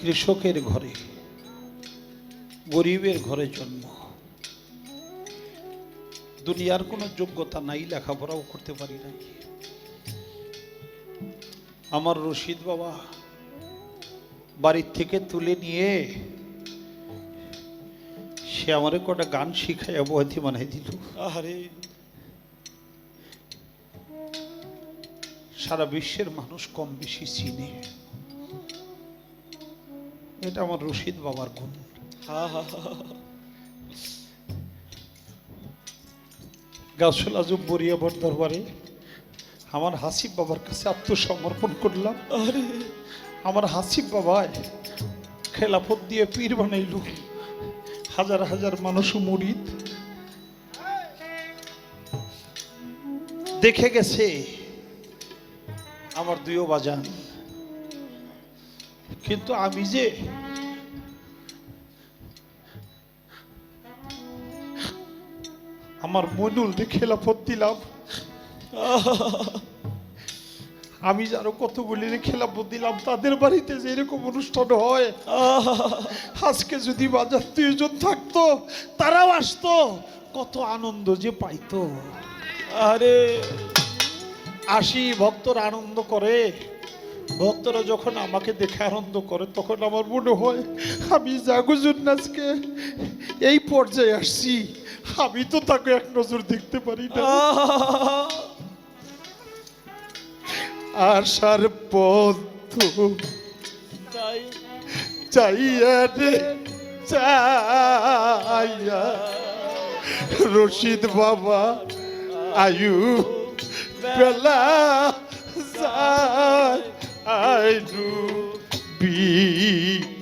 কৃষকের ঘরে গরিবের ঘরে জন্ম। দুনিয়ার কোনো যোগ্যতা নাই লেখাপড়াও করতে পারি নাই আমার রশিদ বাবা বাড়ির থেকে তুলে নিয়ে সে আমারে কটা গান শিখাইয়া বহাতি মানে দিল। আরে সারা বিশ্বের মানুষ কম বেশি চিনে। এটা আমার রশিদ বাবার গুণ। গাছল বরিয়াবর দরবারে আমার হাসিব বাবার কাছে আত্মসমর্পণ করলাম। আরে। আমার হাসিব বাবায় খেলাফত দিয়ে পীর বানাইল। হাজার হাজার মানুষ মুরিদ। দেখে গেছে আমার দুইও বাজান। কিন্তু আমি যে আমার মনুল রে খেলাফত দিলাম আমি যারও কতগুলি খেলাফত দিলাম তাদের বাড়িতে যে এরকম অনুষ্ঠান হয় আজকে যদি বাজার দুইজন থাকতো তারাও আসতো কত আনন্দ যে পাইতো। আরে আসি ভক্তরা আনন্দ করে। ভক্তরা যখন আমাকে দেখে আনন্দ করে, তখন আমার মনে হয়, আমি জাগুজুর নাচকে এই পর্যায়ে আসছি। আমি তো তাকে এক নজর দেখতে পারি না। আসার পথ চাইয়া রে চাইয়া। রশিদ বাবা, আয়ু, বেলা যায়। আইডু বিয়া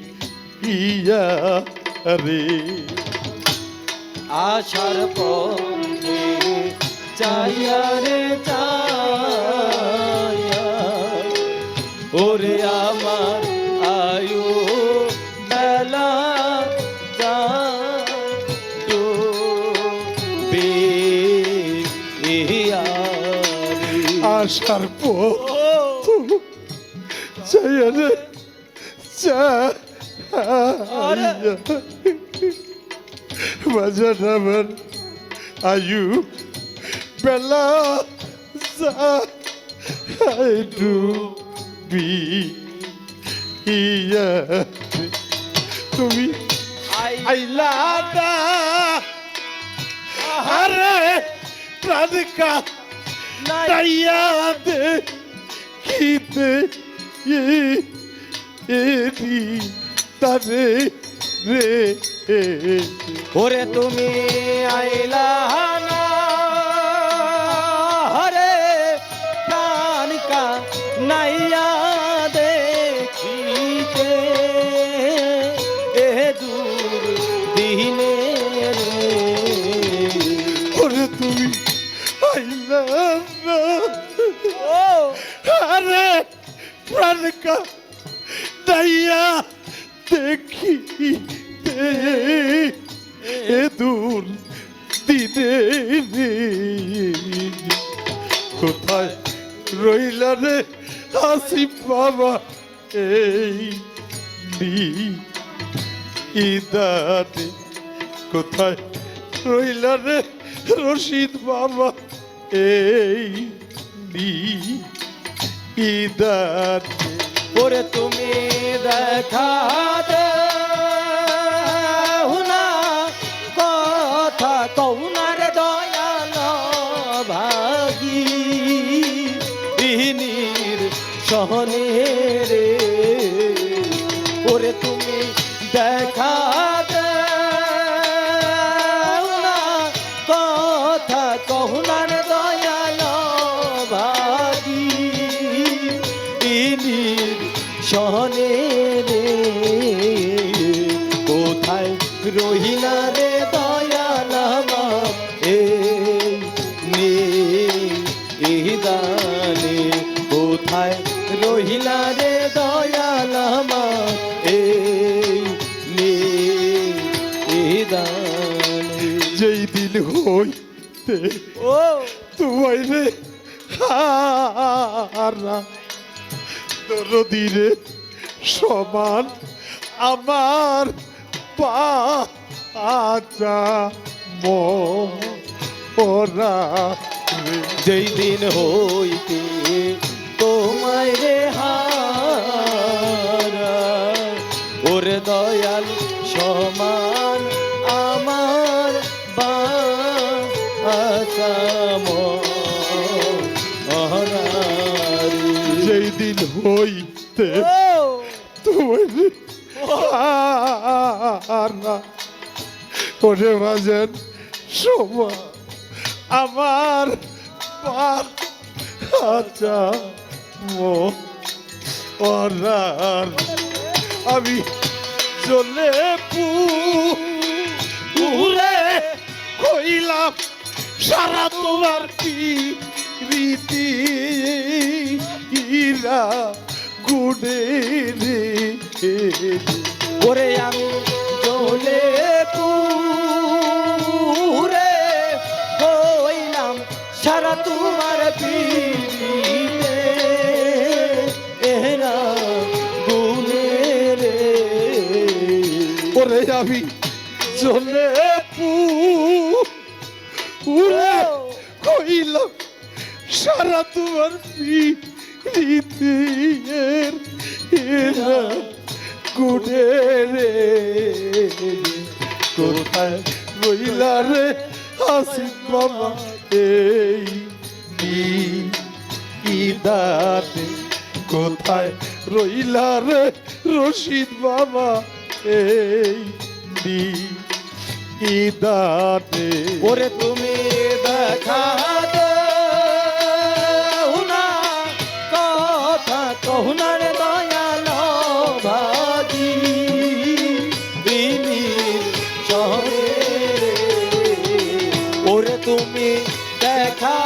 রে আশার পথে চাইয়া রে চাইয়া ওরে আমার আয়ু বেলা। আসার পথ চাইয়া বাজার আমার আয়ু বেলা যাইডু বিয়া তুমি আইলা না আরে প্রাণকা তাইয়া দে খিতে এরি তারে রে ওরে তুমি আইলা প্রাণকা তাইয়া দেখি এ দূর দিনে। কোথায় রইলা রে আসিফ বাবা এই ইদানে কোথায় রইলা রে রশিদ বাবা এই নি ইদানে ওরে তুমি দেখা কথা সহনে রে। ওরে তুমি দেখা সহনে রে। কোথায় রহিলা রে দয়াল আমার? এই নে এই দানে কোথায় রহিলা রে দয়াল আমার? এই নে এই দানে। যেই দিন হইতে ও। তোমায় রে হারা দরদি রে সমান আমার পা আচা মোরা। যেই দিন হইতে তোমায় রে হারা ওরে দয়াল সমান হইতে তুমি ওরে বাজেন সমান আমার পা আচা মোরার আমি চলে পুরে কইলাম সারা তোমার কি রীতি ইরা গুণে রে। ওরে আমি চলে পুরে হইলাম সারা তোমার পিড়িতে এরা গুনে রে। ওরে আমি চলে পুরে কইলাম সারা তোমার প্রীতির এরা গুণে রে। কোথায় রইলা রে হাসি বাবা এই ইদাতে কোথায় রইলা রে রশিদ বাবা এই ইদাতে ওরে তুমি দেখা কহুনার দয়াল ভাগি বিনি শহরে। ওরে তুমি দেখা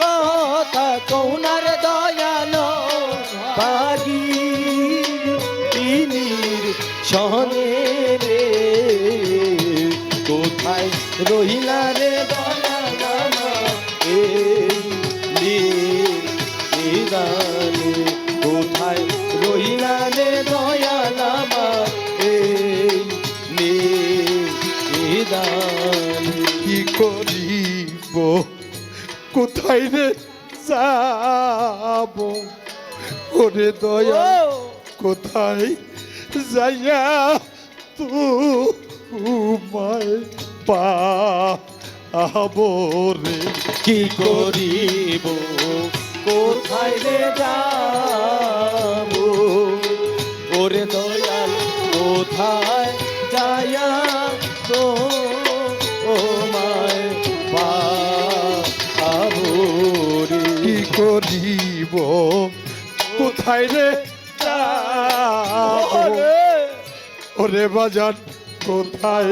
কথা কোথায় রহিলা রে কোথায় রে যাব? ওরে দয়া কোথায় যাইয়া তোমায় পাবো রে? কি করিব? কোথায় রে যাব? ওরে দয়াল কোথায় করিব? কোথায় রে? ওরে। বাজান কোথায়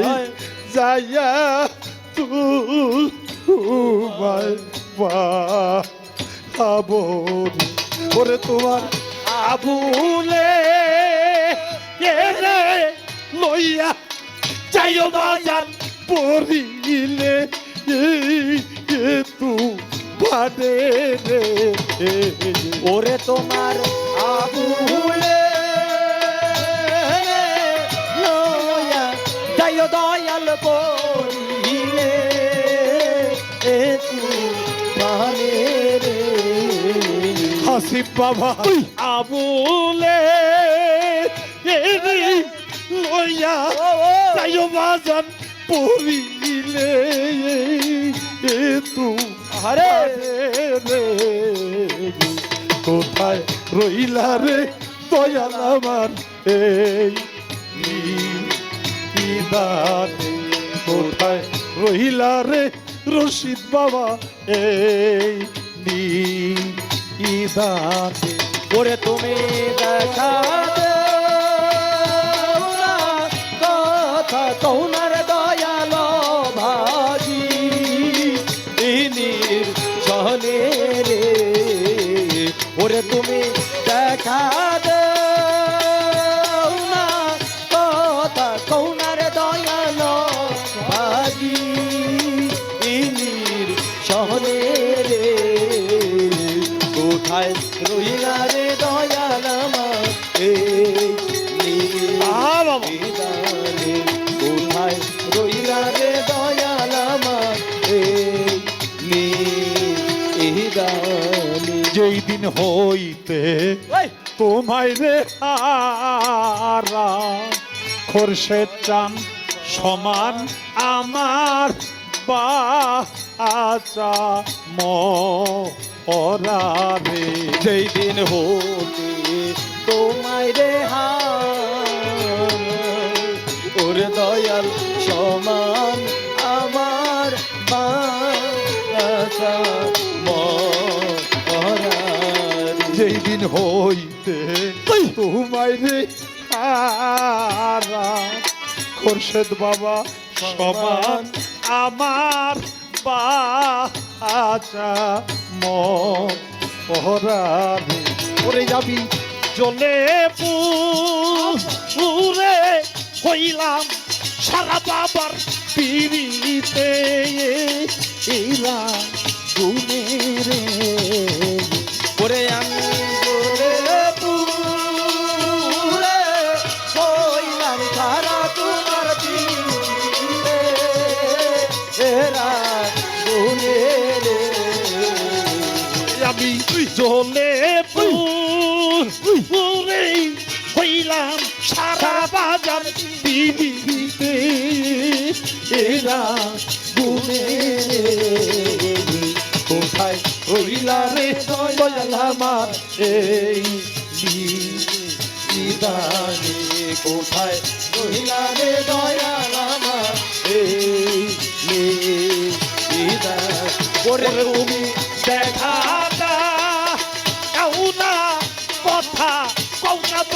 যাইয়া তোমায় পাবো? ওরে তোমার আবুলে লইয়া যাইও বাজান পড়িলে? তু রে ওরে তোমার আবুলে যাইও দয়াল পড়িলে এ মানে হাসি বাবা, আবুলে লইয়া বাজান পড়িলে এ তু আরে রে কোথায় রইলা রে দয়াল আমার? এই কোথায় রইলা রে রশিদ বাবা? এই ইদাতে ওরে তুমি দেখা কথা কৌনার ওরে তুমি দেখা না কথা কৌনার দয়াল ভাগি ইনির সহনে রে। কোথায় রইল রে দয়াল আমার কোথায় রে দয়াল আমার এই নিদানে যেই দিন হইতে তোমায় রে হারা চান সমান আমার বাচা মরারে যেই দিন হতে তোমায় রে হার ওরে দয়াল সমান দিন হইতে তোমায় রে খোরশেদ বাবা সমান আমার বাচা মরারে ওরে যাবি জলে পুরে হইলাম সারা বাবার পিড়িতে এরা গুনে রে। ওরে আমি আমি জলে পুরে হইলাম সারা বাজার পিড়িতে এরা গুনে কোথায় রইলা রে দয়াল আমার? এই নিদানে কোথায় রইলা রে দয়াল আমার? এই ওরে তুমি দেখাটা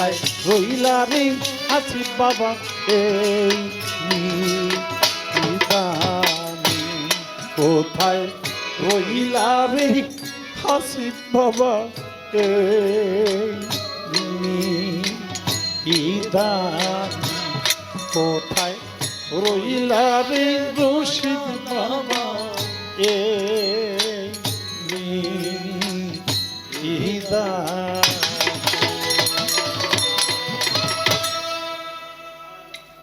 কোথায় রইলা রে হাসি বাবা, এই কোথায় রইলা রে হাসি বাবা নিদানে কোথায় রইলা রে রশিদ বাবা, এই